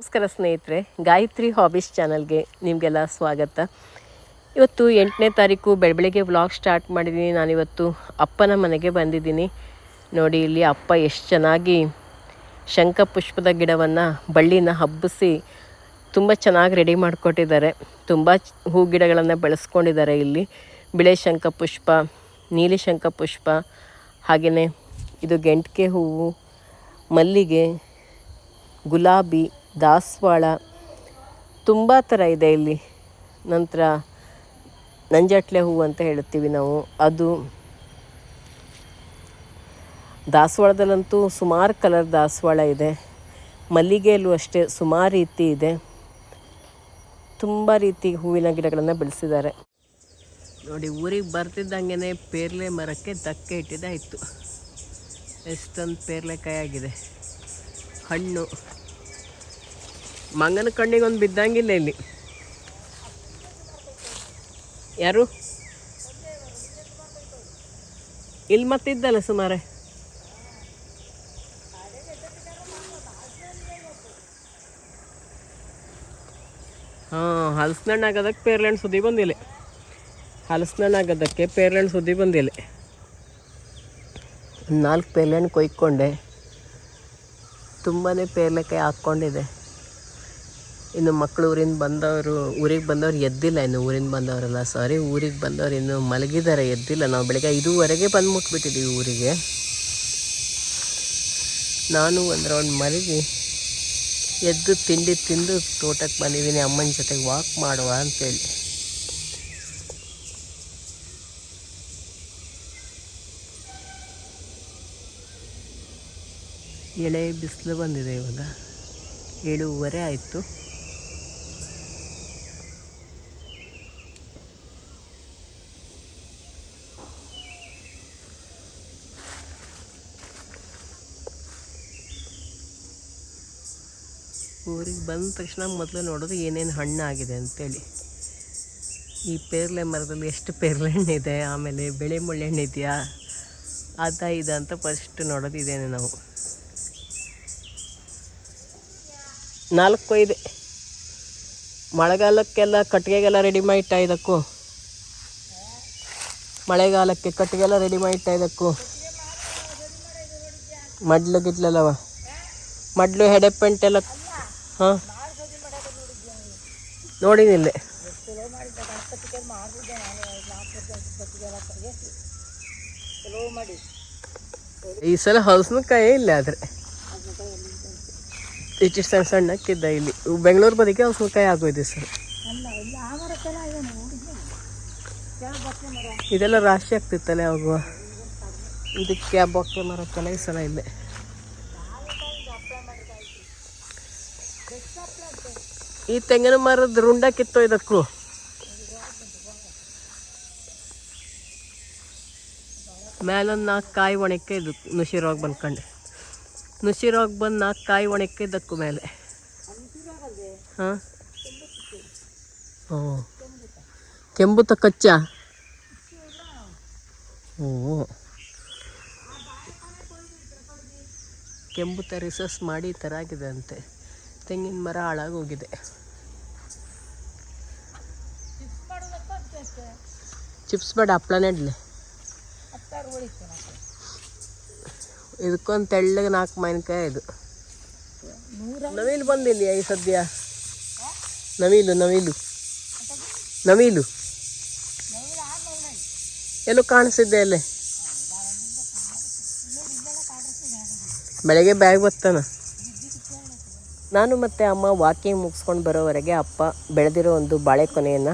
ನಮಸ್ಕಾರ ಸ್ನೇಹಿತರೆ, ಗಾಯತ್ರಿ ಹಾಬೀಸ್ ಚಾನಲ್ಗೆ ನಿಮಗೆಲ್ಲ ಸ್ವಾಗತ. ಇವತ್ತು ಎಂಟನೇ ತಾರೀಕು ಬೆಳಬೆಳಿಗ್ಗೆ ವ್ಲಾಗ್ ಸ್ಟಾರ್ಟ್ ಮಾಡಿದ್ದೀನಿ ನಾನಿವತ್ತು ಅಪ್ಪನ ಮನೆಗೆ ಬಂದಿದ್ದೀನಿ. ನೋಡಿ, ಇಲ್ಲಿ ಅಪ್ಪ ಎಷ್ಟು ಚೆನ್ನಾಗಿ ಶಂಖಪುಷ್ಪದ ಗಿಡವನ್ನು ಬಳ್ಳಿನ ಹಬ್ಬಿಸಿ ತುಂಬ ಚೆನ್ನಾಗಿ ರೆಡಿ ಮಾಡಿಕೊಟ್ಟಿದ್ದಾರೆ. ತುಂಬ ಹೂ ಗಿಡಗಳನ್ನು ಬೆಳೆಸ್ಕೊಂಡಿದ್ದಾರೆ ಇಲ್ಲಿ. ಬಿಳೆ ಶಂಖಪುಷ್ಪ, ನೀಲಿ ಶಂಖಪುಷ್ಪ ಹಾಗೆಯೇ ಇದು ಗೆಂಟಿಗೆ ಹೂವು, ಮಲ್ಲಿಗೆ, ಗುಲಾಬಿ ದಾಸವಾಳ ತುಂಬ ಥರ ಇದೆ ಇಲ್ಲಿ. ನಂತರ ನಂಜಟ್ಲೆ ಹೂವು ಅಂತ ಹೇಳ್ತೀವಿ ನಾವು. ಅದು ದಾಸವಾಳದಲ್ಲಂತೂ ಸುಮಾರು ಕಲರ್ ದಾಸವಾಳ ಇದೆ. ಮಲ್ಲಿಗೆಯಲ್ಲೂ ಅಷ್ಟೇ ಸುಮಾರು ರೀತಿ ಇದೆ. ತುಂಬ ರೀತಿ ಹೂವಿನ ಗಿಡಗಳನ್ನು ಬೆಳೆಸಿದ್ದಾರೆ. ನೋಡಿ, ಊರಿಗೆ ಬರ್ತಿದ್ದಂಗೆ ಪೇರ್ಲೆ ಮರಕ್ಕೆ ಧಕ್ಕೆ ಇಟ್ಟಿದ್ದಾಯಿತು. ಎಷ್ಟೊಂದು ಪೇರ್ಲೆಕಾಯಿ ಆಗಿದೆ ಹಣ್ಣು. ಮಂಗನ ಕಣ್ಣಿಗೆ ಒಂದು ಬಿದ್ದಂಗಿಲ್ಲ ಇಲ್ಲಿ. ಯಾರು? ಇಲ್ಲಿ ಮತ್ತಿದ್ದಲ್ಲ ಸುಮಾರೆ? ಹಾಂ, ಹಲಸಿನಣ್ಣು ಆಗೋದಕ್ಕೆ ಪೇರ್ಲೆಂಡ್ ಸುದ್ದಿ ಬಂದಿಲ್ಲ. ಹಲಸಿನಣ್ಣು ಆಗೋದಕ್ಕೆ ಪೇರ್ಲೆಂಡ್ ಸುದ್ದಿ ಬಂದಿಲ್ಲ. ನಾಲ್ಕು ಪೇರ್ಲೆಣ್ಣು ಕೊಯ್ಕೊಂಡೆ. ತುಂಬಾ ಪೇರ್ಲೆಕಾಯಿ ಹಾಕ್ಕೊಂಡಿದೆ ಇನ್ನು ಮಕ್ಕಳು ಊರಿಂದ ಬಂದವರು, ಊರಿಗೆ ಬಂದವ್ರು ಎದ್ದಿಲ್ಲ, ಇನ್ನು ಊರಿಂದ ಬಂದವರೆಲ್ಲ. ಸಾರಿ ಊರಿಗೆ ಬಂದವ್ರು ಇನ್ನು ಮಲಗಿದ್ದಾರೆ, ಎದ್ದಿಲ್ಲ. ನಾವು ಬೆಳಗ್ಗೆ ಐದೂವರೆಗೆ ಬಂದು ಮುಟ್ಬಿಟ್ಟಿದ್ದೀವಿ ಊರಿಗೆ. ನಾನು ಒಂದು ರೌಂಡ್ ಮಲಗಿ ಎದ್ದು ತಿಂಡಿ ತಿಂದು ತೋಟಕ್ಕೆ ಬಂದಿದ್ದೀನಿ. ಅಮ್ಮನ ಜೊತೆಗೆ ವಾಕ್ ಮಾಡುವ ಅಂತೇಳಿ. ಎಳೆ ಬಿಸಿಲು ಬಂದಿದೆ ಇವಾಗ. ಏಳುವರೆ ಆಯಿತು. ಊರಿಗೆ ಬಂದ ತಕ್ಷಣ ಮೊದಲು ನೋಡೋದು ಏನೇನು ಹಣ್ಣಾಗಿದೆ ಅಂತೇಳಿ. ಈ ಪೇರ್ಲೆ ಮರದಲ್ಲಿ ಎಷ್ಟು ಪೇರ್ಲೆ ಹಣ್ಣಿದೆ, ಆಮೇಲೆ ಬೆಳೆ ಮುಳ್ಳೆ ಹಣ್ಣು ಇದೆಯಾ ಅದ ಇದೆ ಅಂತ ಫಸ್ಟ್ ನೋಡೋದು ನಾವು. ನಾಲ್ಕು ಇದೆ ಮಳೆಗಾಲಕ್ಕೆಲ್ಲ ಕಟ್ಟಿಗೆಗೆಲ್ಲ ರೆಡಿ ಮಾಡಿಟ್ಟ ಇದಕ್ಕೂ? ಮಳೆಗಾಲಕ್ಕೆ ಕಟ್ಟಿಗೆಲ್ಲ ರೆಡಿ ಮಾಡಿಟ್ಟ ಇದಕ್ಕೂ? ಮಡ್ಲು ಗಿಡ್ಲಲ್ಲವ? ಮಡ್ಲು ಹೆಡೆಪೆಂಟೆಲ್ಲ ಹಾಂ. ನೋಡಿನಿಲ್ಲ ಈ ಸಲ ಹಲಸಿನಕಾಯಿ ಇಲ್ಲ ಆದರೆ. ಇಷ್ಟು ಸಣ್ಣ ಸಣ್ಣಕ್ಕಿದ್ದ ಇಲ್ಲಿ. ಬೆಂಗಳೂರು ಬದಿಗೆ ಹಲಸಿನಕಾಯಿ ಆಗೋಯ್ತು ಸರ್ ಇದೆಲ್ಲ ರಾಶಿ ಆಗ್ತಿತ್ತಲ್ಲ ಯಾವಾಗ ಇದಕ್ಕೆ ಕ್ಯಾಬ್ ಬೊಕ್ಕೆ ಮರಕ್ಕೆಲ್ಲ ಈ ಸಲ ಇಲ್ಲೇ. ಈ ತೆಂಗಿನ ಮರದ ರುಂಡ ಕಿತ್ತೋ ಇದಕ್ಕೂ ಮೇಲೊಂದು ನಾಲ್ಕು ಕಾಯಿ ಒಣಕ್ಕೆ ಇದು ನುಸಿರೋಗಿ ಬಂದ್ಕಂಡು. ನುಸಿರೋಗಿ ಬಂದು ನಾಲ್ಕು ಕಾಯಿ ಒಣಕ್ಕೆ ಇದಕ್ಕೂ ಮೇಲೆ ಹಾಂ? ಹ್ಞೂ ಕೆಂಬುತ ಕಚ್ಚ? ಹ್ಞೂ ಕೆಂಬುತ ರಿಸರ್ಚ್ ಮಾಡಿ ಈ ಥರ ಆಗಿದೆ ಅಂತೆ. ತೆಂಗಿನ ಮರ ಹಾಳಾಗಿ ಹೋಗಿದೆ ಚಿಪ್ಸ್ ಬೇಡ, ಹಪ್ಳ ಇಡ್ಲಿ ಇದಕ್ಕೊಂದು ತೆಳ್ಳಗೆ ನಾಲ್ಕು ಮಾವಿನಕಾಯಿ ಇದು. ನವಿಲು ಬಂದಿಲ್ಲ ಈ ಸದ್ಯ. ನವಿಲು ನವಿಲು. ನವಿಲು. ಎಲ್ಲೂ ಕಾಣಿಸಿದ್ದೆ ಅಲ್ಲೇ. ಬೆಳಗ್ಗೆ ಬ್ಯಾಗ್ ಬರ್ತಾನ ನಾನು ಮತ್ತು ಅಮ್ಮ ವಾಕಿಂಗ್ ಮುಗಿಸ್ಕೊಂಡು ಬರೋವರೆಗೆ ಅಪ್ಪ ಬೆಳೆದಿರೋ ಒಂದು ಬಾಳೆಕೊನೆಯನ್ನು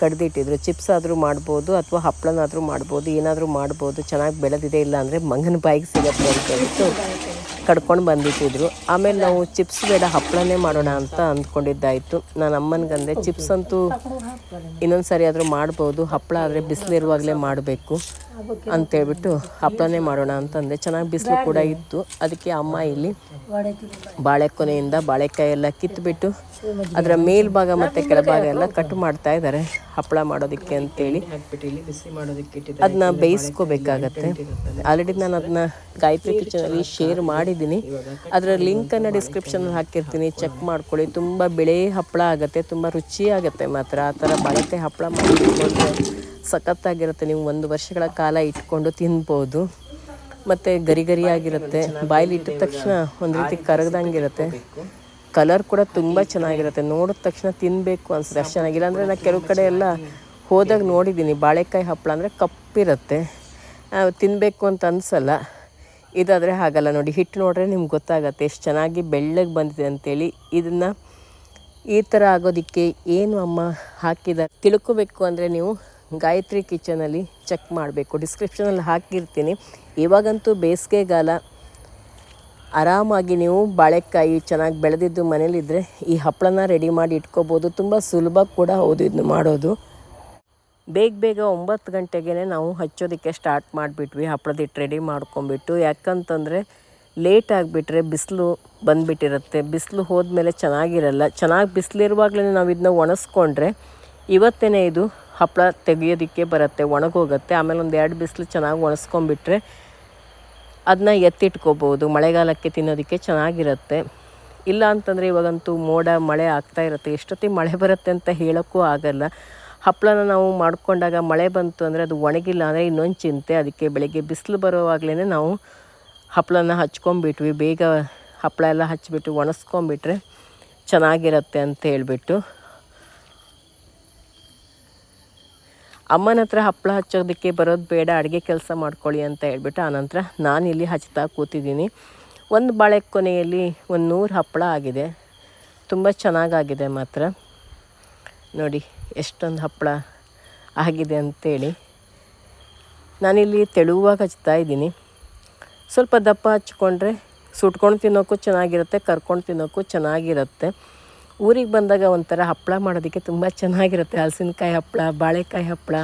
ಕಡ್ದಿಟ್ಟಿದ್ರು. ಚಿಪ್ಸ್ ಆದರೂ ಮಾಡ್ಬೋದು ಅಥವಾ ಹಪ್ಪಳನಾದರೂ ಮಾಡ್ಬೋದು, ಏನಾದರೂ ಮಾಡ್ಬೋದು, ಚೆನ್ನಾಗಿ ಬೆಳೆದಿದೆ ಇಲ್ಲ ಅಂದರೆ ಮಂಗನ ಬಾಯಿಗೆ ಸಿಗತ್ತೆ ಅಂತ ಹೇಳ್ಬಿಟ್ಟು ಕಡ್ಕೊಂಡು ಬಂದಿಟ್ಟಿದ್ರು. ಆಮೇಲೆ ನಾವು ಚಿಪ್ಸ್ ಬೇಡ, ಹಪ್ಪಳನೇ ಮಾಡೋಣ ಅಂತ ಅಂದ್ಕೊಂಡಿದ್ದಾಯಿತು. ನಾನು ಅಮ್ಮನಿಗಂದೆ ಚಿಪ್ಸ್ ಅಂತೂ ಇನ್ನೊಂದು ಸರಿ ಆದರೂ ಮಾಡ್ಬೋದು, ಹಪ್ಪಳ ಆದರೆ ಬಿಸಿಲಿರುವಾಗಲೇ ಮಾಡಬೇಕು. ಅಂತೇಳ್ಬಿಟ್ಟು ಹಪ್ಪಳನೇ ಮಾಡೋಣ ಅಂತಂದೆ. ಚೆನ್ನಾಗಿ ಬಿಸಿಲು ಕೂಡ ಇತ್ತು. ಅದಕ್ಕೆ ಅಮ್ಮ ಇಲ್ಲಿ ಬಾಳೆಕೊನೆಯಿಂದ ಬಾಳೆಕಾಯಿ ಎಲ್ಲ ಕಿತ್ತುಬಿಟ್ಟು ಅದರ ಮೇಲ್ಭಾಗ ಮತ್ತು ಕೆಳಭಾಗ ಎಲ್ಲ ಕಟ್ ಮಾಡ್ತಾ ಇದ್ದಾರೆ ಹಪ್ಪಳ ಮಾಡೋದಕ್ಕೆ ಅಂತೇಳಿ. ಅದನ್ನ ಬೇಯಿಸ್ಕೋಬೇಕಾಗತ್ತೆ. ಆಲ್ರೆಡಿ ನಾನು ಅದನ್ನ ಗಾಯತ್ರಿ ಕಿಚನಲ್ಲಿ ಶೇರ್ ಮಾಡಿದ್ದೀನಿ. ಅದರ ಲಿಂಕ್ ಲಿಂಕನ್ನು ಡಿಸ್ಕ್ರಿಪ್ಷನಲ್ಲಿ ಹಾಕಿರ್ತೀನಿ. ಚೆಕ್ ಮಾಡ್ಕೊಳ್ಳಿ. ತುಂಬ ಬೆಳೆ ಹಪ್ಪಳ ಆಗುತ್ತೆ. ತುಂಬ ರುಚಿ ಆಗುತ್ತೆ ಮಾತ್ರ. ಆ ಥರ ಬಾಳೆಕಾಯಿ ಹಪ್ಪಳ ಮಾಡಿಕೊಂಡ್ರೆ ಸಖತ್ತಾಗಿರುತ್ತೆ. ನೀವು ಒಂದು ವರ್ಷಗಳ ಕಾಲ ಇಟ್ಕೊಂಡು ತಿನ್ಬೋದು. ಮತ್ತು ಗರಿ ಗರಿಯಾಗಿರುತ್ತೆ. ಬಾಯಲ್ಲಿ ಇಟ್ಟಿದ ತಕ್ಷಣ ಒಂದು ರೀತಿ ಕರಗ್ದಂಗಿರುತ್ತೆ. ಕಲರ್ ಕೂಡ ತುಂಬ ಚೆನ್ನಾಗಿರುತ್ತೆ. ನೋಡಿದ ತಕ್ಷಣ ತಿನ್ನಬೇಕು ಅನ್ಸುತ್ತೆ. ಅಷ್ಟು ಚೆನ್ನಾಗಿಲ್ಲ ಅಂದರೆ ನಾನು ಕೆಲವು ಕಡೆ ಎಲ್ಲ ಹೋದಾಗ ನೋಡಿದ್ದೀನಿ. ಬಾಳೆಕಾಯಿ ಹಪ್ಪಳ ಅಂದರೆ ಕಪ್ಪಿರುತ್ತೆ. ತಿನ್ನಬೇಕು ಅಂತ ಅನಿಸಲ್ಲ. ಇದಾದರೆ ಹಾಗಲ್ಲ ನೋಡಿ. ಹಿಟ್ಟು ನೋಡ್ರೆ ನಿಮ್ಗೆ ಗೊತ್ತಾಗತ್ತೆ. ಎಷ್ಟು ಚೆನ್ನಾಗಿ ಬೆಳ್ಳಗೆ ಬಂದಿದೆ ಅಂತೇಳಿ. ಇದನ್ನು ಈ ಥರ ಆಗೋದಕ್ಕೆ ಏನು ಅಮ್ಮ ಹಾಕಿದ? ತಿಳ್ಕೋಬೇಕು ಅಂದರೆ ನೀವು ಗಾಯತ್ರಿ ಕಿಚನಲ್ಲಿ ಚೆಕ್ ಮಾಡಬೇಕು. ಡಿಸ್ಕ್ರಿಪ್ಷನಲ್ಲಿ ಹಾಕಿರ್ತೀನಿ. ಇವಾಗಂತೂ ಬೇಸಿಗೆಗಾಲ ಆರಾಮಾಗಿ ನೀವು ಬಾಳೆಕಾಯಿ ಚೆನ್ನಾಗಿ ಬೆಳೆದಿದ್ದು ಮನೇಲಿದ್ದರೆ ಈ ಹಪ್ಪಳನ ರೆಡಿ ಮಾಡಿ ಇಟ್ಕೋಬೋದು. ತುಂಬ ಸುಲಭ ಕೂಡ ಹೌದು ಇದನ್ನು ಮಾಡೋದು. ಬೇಗ ಬೇಗ ಒಂಬತ್ತು ಗಂಟೆಗೆ ನಾವು ಹಚ್ಚೋದಕ್ಕೆ ಸ್ಟಾರ್ಟ್ ಮಾಡಿಬಿಟ್ವಿ. ಹಪ್ಪಳದ ಹಿಟ್ಟು ರೆಡಿ ಮಾಡ್ಕೊಂಬಿಟ್ಟು ಯಾಕಂತಂದರೆ ಲೇಟ್ ಆಗಿಬಿಟ್ರೆ ಬಿಸಿಲು ಬಂದುಬಿಟ್ಟಿರುತ್ತೆ. ಬಿಸಿಲು ಹೋದ್ಮೇಲೆ ಚೆನ್ನಾಗಿರಲ್ಲ. ಚೆನ್ನಾಗಿ ಬಿಸಿಲಿರುವಾಗಲೇ ನಾವು ಇದನ್ನ ಒಣಸ್ಕೊಂಡ್ರೆ ಇವತ್ತೇ ಇದು ಹಪ್ಪಳ ತೆಗೆಯೋದಕ್ಕೆ ಬರುತ್ತೆ, ಒಣಗೋಗುತ್ತೆ, ಆಮೇಲೆ ಒಂದು ಎರಡು ಬಿಸಿಲು ಚೆನ್ನಾಗಿ ಒಣಸ್ಕೊಂಡ್ಬಿಟ್ರೆ ಅದನ್ನ ಎತ್ತಿಟ್ಕೋಬೋದು, ಮಳೆಗಾಲಕ್ಕೆ ತಿನ್ನೋದಕ್ಕೆ ಚೆನ್ನಾಗಿರುತ್ತೆ. ಇಲ್ಲ ಅಂತಂದರೆ ಇವಾಗಂತೂ ಮೋಡ, ಮಳೆ ಆಗ್ತಾ ಇರುತ್ತೆ. ಎಷ್ಟೊತ್ತಿಗೆ ಮಳೆ ಬರುತ್ತೆ ಅಂತ ಹೇಳೋಕ್ಕೂ ಆಗಲ್ಲ. ಹಪ್ಪಳನ ನಾವು ಮಾಡಿಕೊಂಡಾಗ ಮಳೆ ಬಂತು ಅಂದರೆ ಅದು ಒಣಗಿಲ್ಲ ಅಂದರೆ ಇನ್ನೊಂದು ಚಿಂತೆ. ಅದಕ್ಕೆ ಬೆಳಗ್ಗೆ ಬಿಸಿಲು ಬರೋವಾಗಲೇ ನಾವು ಹಪ್ಪಳನ ಹಚ್ಕೊಂಬಿಟ್ವಿ ಬೇಗ ಹಪ್ಪಳ ಎಲ್ಲ ಹಚ್ಚಿಬಿಟ್ಟು ಒಣಸ್ಕೊಂಬಿಟ್ರೆ ಚೆನ್ನಾಗಿರುತ್ತೆ ಅಂತ ಹೇಳ್ಬಿಟ್ಟು. ಅಮ್ಮನ ಹತ್ರ ಹಪ್ಪಳ ಹಚ್ಚೋದಕ್ಕೆ ಬರೋದು ಬೇಡ, ಅಡುಗೆ ಕೆಲಸ ಮಾಡ್ಕೊಳ್ಳಿ ಅಂತ ಹೇಳ್ಬಿಟ್ಟು ಆನಂತರ ಇಲ್ಲಿ ಹಚ್ತಾ ಕೂತಿದ್ದೀನಿ. ಒಂದು ಬಾಳೆ ಕೊನೆಯಲ್ಲಿ ಒಂದು ನೂರು ಹಪ್ಪಳ ಆಗಿದೆ. ತುಂಬ ಚೆನ್ನಾಗಾಗಿದೆ ಮಾತ್ರ. ನೋಡಿ, ಎಷ್ಟೊಂದು ಹಪ್ಪಳ ಆಗಿದೆ ಅಂತೇಳಿ. ನಾನಿಲ್ಲಿ ತೆಳುವಾಗಿ ಹಚ್ತಾ ಇದ್ದೀನಿ. ಸ್ವಲ್ಪ ದಪ್ಪ ಹಚ್ಕೊಂಡ್ರೆ, ಸುಟ್ಕೊಂಡು ತಿನ್ನೋಕ್ಕೂ ಚೆನ್ನಾಗಿರುತ್ತೆ, ಕರ್ಕೊಂಡು ತಿನ್ನೋಕ್ಕೂ ಚೆನ್ನಾಗಿರುತ್ತೆ. ಊರಿಗೆ ಬಂದಾಗ ಒಂಥರ ಹಪ್ಪಳ ಮಾಡೋದಕ್ಕೆ ತುಂಬ ಚೆನ್ನಾಗಿರುತ್ತೆ. ಹಲಸಿನಕಾಯಿ ಹಪ್ಪಳ, ಬಾಳೆಕಾಯಿ ಹಪ್ಪಳ,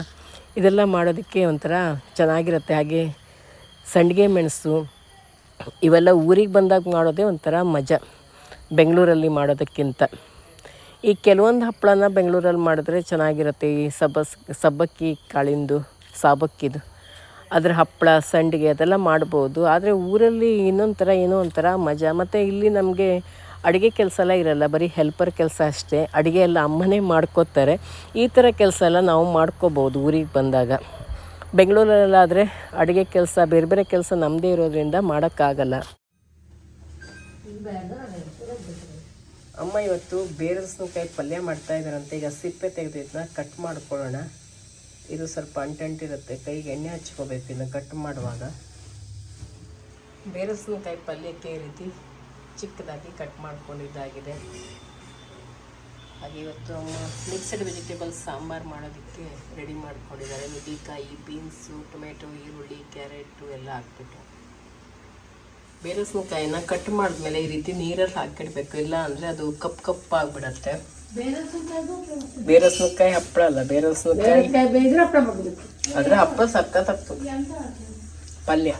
ಇದೆಲ್ಲ ಮಾಡೋದಕ್ಕೆ ಒಂಥರ ಚೆನ್ನಾಗಿರುತ್ತೆ. ಹಾಗೆ ಸಂಡಿಗೆ ಮೆಣಸು, ಇವೆಲ್ಲ ಊರಿಗೆ ಬಂದಾಗ ಮಾಡೋದೇ ಒಂಥರ ಮಜಾ. ಬೆಂಗಳೂರಲ್ಲಿ ಮಾಡೋದಕ್ಕಿಂತ. ಈ ಕೆಲವೊಂದು ಹಪ್ಪಳನ ಬೆಂಗಳೂರಲ್ಲಿ ಮಾಡಿದ್ರೆ ಚೆನ್ನಾಗಿರುತ್ತೆ. ಈ ಸಬ್ಬಸ್, ಸಬ್ಬಕ್ಕಿ, ಕಾಳಿಂದು, ಸಾಬಕ್ಕಿದು. ಅದರ ಹಪ್ಪಳ, ಸಂಡಿಗೆ ಅದೆಲ್ಲ ಮಾಡ್ಬೋದು. ಆದರೆ ಊರಲ್ಲಿ ಇನ್ನೊಂಥರ ಥರ ಏನೋ ಒಂಥರ ಮಜಾ. ಮತ್ತು ಇಲ್ಲಿ ನಮಗೆ ಅಡುಗೆ ಕೆಲಸ ಎಲ್ಲ ಇರಲ್ಲ, ಬರೀ ಹೆಲ್ಪರ್ ಕೆಲಸ ಅಷ್ಟೇ. ಅಡುಗೆ ಎಲ್ಲ ಅಮ್ಮನೇ ಮಾಡ್ಕೋತಾರೆ. ಈ ಥರ ಕೆಲಸ ಎಲ್ಲ ನಾವು ಮಾಡ್ಕೋಬೋದು ಊರಿಗೆ ಬಂದಾಗ. ಬೆಂಗಳೂರಲ್ಲಾದರೆ ಅಡುಗೆ ಕೆಲಸ, ಬೇರೆ ಬೇರೆ ಕೆಲಸ ನಮ್ಮದೇ ಇರೋದ್ರಿಂದ ಮಾಡೋಕ್ಕಾಗಲ್ಲ. ಅಮ್ಮ ಇವತ್ತು ಬೇರಸನಕಾಯಿ ಪಲ್ಯ ಮಾಡ್ತಾ ಇದ್ದಾರಂತೆ. ಈಗ ಸಿಪ್ಪೆ ತೆಗೆದಿದ್ದನ್ನ ಕಟ್ ಮಾಡ್ಕೊಳ್ಳೋಣ. ಇದು ಸ್ವಲ್ಪ ಅಂಟಂಟಿರುತ್ತೆ ಕೈಗೆ ಎಣ್ಣೆ ಹಚ್ಕೋಬೇಕು ಇದನ್ನು ಕಟ್ ಮಾಡುವಾಗ. ಬೇರಸನಕಾಯಿ ಪಲ್ಯಕ್ಕೆ ಈ ರೀತಿ ಚಿಕ್ಕದಾಗಿ ಕಟ್ ಮಾಡ್ಕೊಂಡಿದ್ದಾಗಿದೆ. ಹಾಗೆ ಇವತ್ತು ಮಿಕ್ಸಡ್ ವೆಜಿಟೇಬಲ್ಸ್ ಸಾಂಬಾರು ಮಾಡೋದಕ್ಕೆ ರೆಡಿ ಮಾಡ್ಕೊಂಡಿದ್ದಾರೆ. ನುಗ್ಗಿಕಾಯಿ ಬೀನ್ಸು ಟೊಮೆಟೊ ಈರುಳ್ಳಿ ಕ್ಯಾರೆಟು ಎಲ್ಲ ಹಾಕ್ಬಿಟ್ಟು. ಬೇರಸನಕಾಯಿನ ಕಟ್ ಮಾಡಿದ್ಮೇಲೆ ಈ ರೀತಿ ನೀರಲ್ಲಿ ಹಾಕಿಡ್ಬೇಕು. ಇಲ್ಲ ಅಂದರೆ ಅದು ಕಪ್ ಕಪ್ ಆಗಿಬಿಡತ್ತೆ. ಬೇರಸನಕಾಯಿ ಹಪ್ಪಳ ಅಲ್ಲ ಬೇರಸನಕಾಯಿ ಅದ್ರ ಹಪ್ಪಳ ಸಕ್ಕತ್ತಾಗ್ತದೆ ಪಲ್ಯ.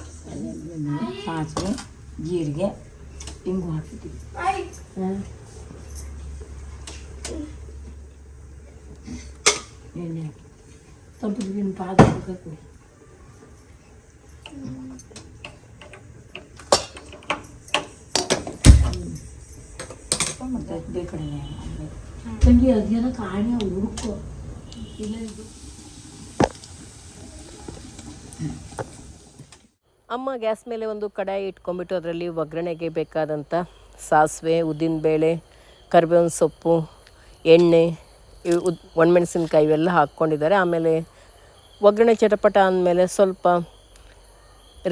ಸಾಸಿವೆ ಜೀರಿಗೆ. ಹಿಂಗು ಹಾಕಿದ್ದೀವಿ ಎಣ್ಣೆ ಹಾಕಿ ತಂಪು ಪಾದ ಹಾಕಬೇಕು ಮತ್ತೆ ಬೇಕಡೆ ತಂಗಿ ಅದೇನೋ ಕಾಣೆ ಹುಡುಕೋ ಇಲ್ಲ ಇದು ಅಮ್ಮ ಗ್ಯಾಸ್ ಮೇಲೆ ಒಂದು ಕಡಾಯಿ ಇಟ್ಕೊಂಡ್ಬಿಟ್ಟು ಅದರಲ್ಲಿ ಒಗ್ಗರಣೆಗೆ ಬೇಕಾದಂಥ ಸಾಸಿವೆ ಉದ್ದಿನಬೇಳೆ ಕರಿಬೇವಿನ ಸೊಪ್ಪು, ಎಣ್ಣೆ, ಇವು ಉದ್ ಒಣಮೆಣಸಿನ್ಕಾಯಿ ಇವೆಲ್ಲ ಹಾಕ್ಕೊಂಡಿದ್ದಾರೆ. ಆಮೇಲೆ ಒಗ್ಗರಣೆ ಚಟಪಟ ಅಂದಮೇಲೆ ಸ್ವಲ್ಪ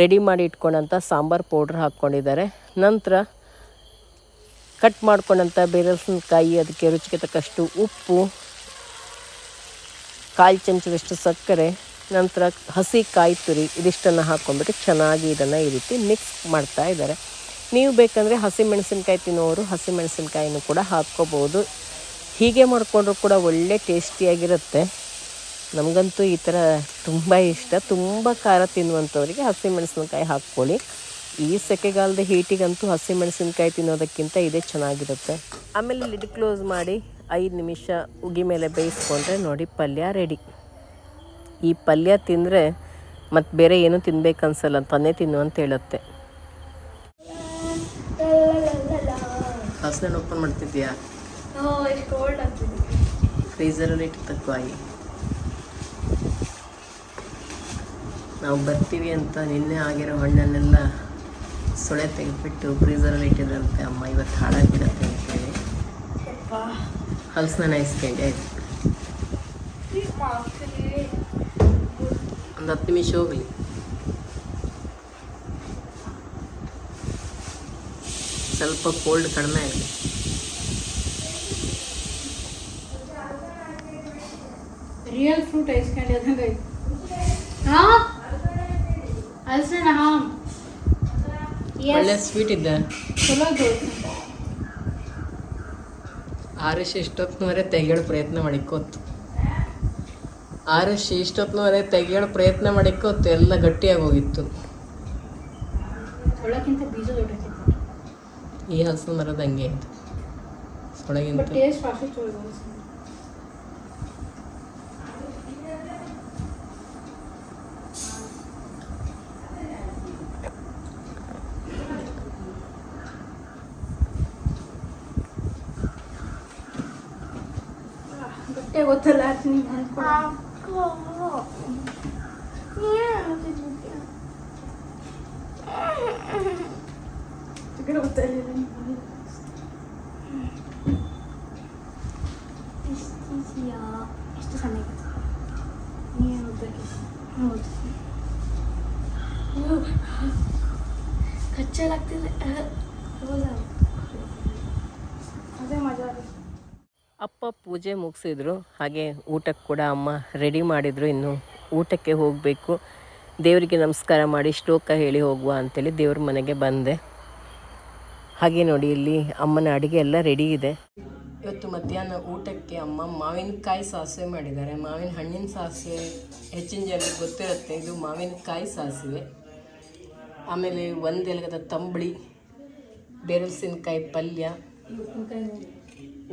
ರೆಡಿ ಮಾಡಿ ಇಟ್ಕೊಂಡಂಥ ಸಾಂಬಾರು ಪೌಡ್ರ್ ಹಾಕ್ಕೊಂಡಿದ್ದಾರೆ. ನಂತರ ಕಟ್ ಮಾಡ್ಕೊಂಡಂಥ ಬೇರಸಿನಕಾಯಿ, ಅದಕ್ಕೆ ರುಚಿಗೆ ತಕ್ಕಷ್ಟು ಉಪ್ಪು, ಕಾಲು ಚಮಚದಷ್ಟು ಸಕ್ಕರೆ ನಂತರ ಹಸಿ ಕಾಯಿ ತುರಿ, ಇದಿಷ್ಟನ್ನು ಹಾಕ್ಕೊಂಡ್ಬಿಟ್ಟು ಚೆನ್ನಾಗಿ ಇದನ್ನು ಈ ರೀತಿ ಮಿಕ್ಸ್ ಮಾಡ್ತಾ ಇದ್ದಾರೆ. ನೀವು ಬೇಕಂದರೆ ಹಸಿ ಮೆಣಸಿನ್ಕಾಯಿ ತಿನ್ನೋರು ಹಸಿ ಮೆಣಸಿನ್ಕಾಯಿನೂ ಕೂಡ ಹಾಕ್ಕೋಬೋದು. ಹೀಗೆ ಮಾಡಿಕೊಂಡ್ರೂ ಕೂಡ ಒಳ್ಳೆ ಟೇಸ್ಟಿಯಾಗಿರುತ್ತೆ. ನಮಗಂತೂ ಈ ಥರ ತುಂಬ ಇಷ್ಟ. ತುಂಬ ಖಾರ ತಿನ್ನುವಂಥವ್ರಿಗೆ ಹಸಿಮೆಣಸಿನ್ಕಾಯಿ ಹಾಕ್ಕೊಳ್ಳಿ. ಈ ಸೆಕೆಗಾಲದ ಹೀಟಿಗಂತೂ ಹಸಿಮೆಣಸಿನ್ಕಾಯಿ ತಿನ್ನೋದಕ್ಕಿಂತ ಇದೇ ಚೆನ್ನಾಗಿರುತ್ತೆ. ಆಮೇಲೆ ಲಿಡ್ ಕ್ಲೋಸ್ ಮಾಡಿ ಐದು ನಿಮಿಷ ಉಗಿ ಮೇಲೆ ಬೇಯಿಸ್ಕೊಂಡ್ರೆ ನೋಡಿ ಪಲ್ಯ ರೆಡಿ ಈ ಪಲ್ಯ ತಿಂದರೆ ಮತ್ತು ಬೇರೆ ಏನೂ ತಿನ್ಬೇಕು ಅನ್ಸಲ್ಲ ತನ್ನೇ ತಿನ್ನು ಅಂತ ಹೇಳುತ್ತೆ. ಹಸನ ಓಪನ್ ಮಾಡ್ತಿದ್ಯಾ ಫ್ರೀಸರಲ್ಲಿ ಇಟ್ಟು ತಕ್ಕಾಗಿ ನಾವು ಬರ್ತೀವಿ ಅಂತ ನಿನ್ನೆ ಆಗಿರೋ ಹಣ್ಣನ್ನೆಲ್ಲ ಸೊಳೆ ತೆಗೆದ್ಬಿಟ್ಟು ಫ್ರೀಸರಲ್ಲಿ ಇಟ್ಟಿದ್ರಂತೆ ಅಮ್ಮ ಇವತ್ತು ಹಾಳಾಗ್ಬಿಡತ್ತೆ ಅಂತೇಳಿ ಹಲಸನ ಇಸ್ಕೊಂಡೆ ಆಯ್ತು. ಒಂದು ಹತ್ತು ನಿಮಿಷ ಹೋಗಲಿ. ಸ್ವಲ್ಪ ಕೋಲ್ಡ್ ಕಡಿಮೆ ಆಗಲಿ. ರಿಯಲ್ ಫ್ರೂಟ್ ಐಸ್ ಹಾ? ಹಲಸಿನ ಹಾ. ಒಳ್ಳೆ ಸ್ವೀಟ್ ಇದೆ. ಚಲೋ ಆರಿಸಿ ಇಷ್ಟೊತ್ತಿನವರೆ ತೆಗಿಯೋಳು ಪ್ರಯತ್ನ ಮಾಡಿಕ್ಕೋತು ಆರುಷ್ ಇಷ್ಟೊತ್ತಿನವರೆ ತೆಗಿಯೋಳು ಪ್ರಯತ್ನ ಮಾಡಿಕ್ಕೋತು ಎಲ್ಲ ಗಟ್ಟಿಯಾಗಿ ಹೋಗಿತ್ತು ಈ ಹಲಸಿನ ಮರದ ಹಂಗೆ ಆಯಿತು. ಸೊಳಗಿಂತ. ಗಟ್ಟಿಯಾಗಿ ಗೊತ್ತಲ್ಲ ಎಷ್ಟು ಚೆನ್ನಾಗಿದೆ ನೀನು ಮಜಾ ಅಪ್ಪ ಪೂಜೆ ಮುಗಿಸಿದ್ರು, ಹಾಗೆ ಊಟಕ್ಕೆ ಕೂಡ ಅಮ್ಮ ರೆಡಿ ಮಾಡಿದ್ರು. ಇನ್ನು ಊಟಕ್ಕೆ ಹೋಗಬೇಕು. ದೇವರಿಗೆ ನಮಸ್ಕಾರ ಮಾಡಿ ಶ್ಲೋಕ ಹೇಳಿ ಹೋಗುವ ಅಂತೇಳಿ ದೇವ್ರ ಮನೆಗೆ ಬಂದೆ. ಹಾಗೆ ನೋಡಿ ಇಲ್ಲಿ ಅಮ್ಮನ ಅಡುಗೆ ಎಲ್ಲ ರೆಡಿ ಇದೆ. ಇವತ್ತು ಮಧ್ಯಾಹ್ನ ಊಟಕ್ಕೆ ಅಮ್ಮ ಮಾವಿನಕಾಯಿ ಸಾಸಿವೆ ಮಾಡಿದ್ದಾರೆ. ಮಾವಿನ ಹಣ್ಣಿನ ಸಾಸಿವೆ ಹೆಚ್ಚಿನ ಜನರಿಗೆ ಗೊತ್ತಿರುತ್ತೆ, ಇದು ಮಾವಿನಕಾಯಿ ಸಾಸಿವೆ. ಆಮೇಲೆ ಒಂದೆಲಗದ ತಂಬಳಿ, ಬೇರಲ್ಸಿನಕಾಯಿ ಪಲ್ಯ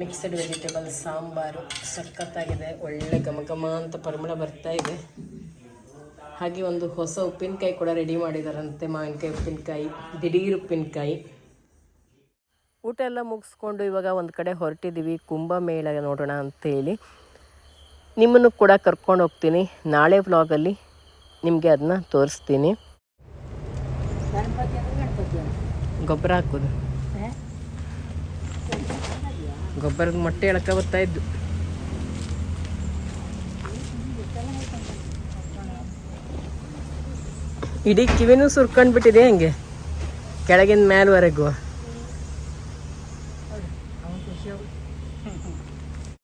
ಮಿಕ್ಸ್ಡ್ ವೆಜಿಟೇಬಲ್ ಸಾಂಬಾರು, ಸಖತ್ತಾಗಿದೆ, ಒಳ್ಳೆ ಘಮ ಘಮ ಅಂತ ಪರಿಮಳ ಬರ್ತಾ ಇದೆ. ಹಾಗೆ ಒಂದು ಹೊಸ ಉಪ್ಪಿನಕಾಯಿ ಕೂಡ ರೆಡಿ ಮಾಡಿದಾರಂತೆ, ಮಾವಿನಕಾಯಿ ಉಪ್ಪಿನಕಾಯಿ, ದಿಢೀರ್ ಉಪ್ಪಿನಕಾಯಿ. ಊಟ ಎಲ್ಲ ಮುಗಿಸ್ಕೊಂಡು ಇವಾಗ ಒಂದು ಕಡೆ ಹೊರಟಿದ್ದೀವಿ ಕುಂಭಮೇಳ ನೋಡೋಣ ಅಂಥೇಳಿ ನಿಮ್ಮನ್ನು ಕೂಡ ಕರ್ಕೊಂಡು ಹೋಗ್ತೀನಿ. ನಾಳೆ ವ್ಲಾಗಲ್ಲಿ ನಿಮಗೆ ಅದನ್ನ ತೋರಿಸ್ತೀನಿ. ಗೊಬ್ಬರ ಹಾಕೋದು. ಗೊಬ್ಬರದ ಮೊಟ್ಟೆ ಹೇಳಕ್ಕೆ ಬರ್ತಾ ಇದ್ದು. ಇಡೀ ಕಿವಿನೂ ಸುರ್ಕೊಂಡ್ಬಿಟ್ಟಿದೆ ಹೆಂಗೆ? ಕೆಳಗಿನ ಮೇಲ್ವರೆಗೂ.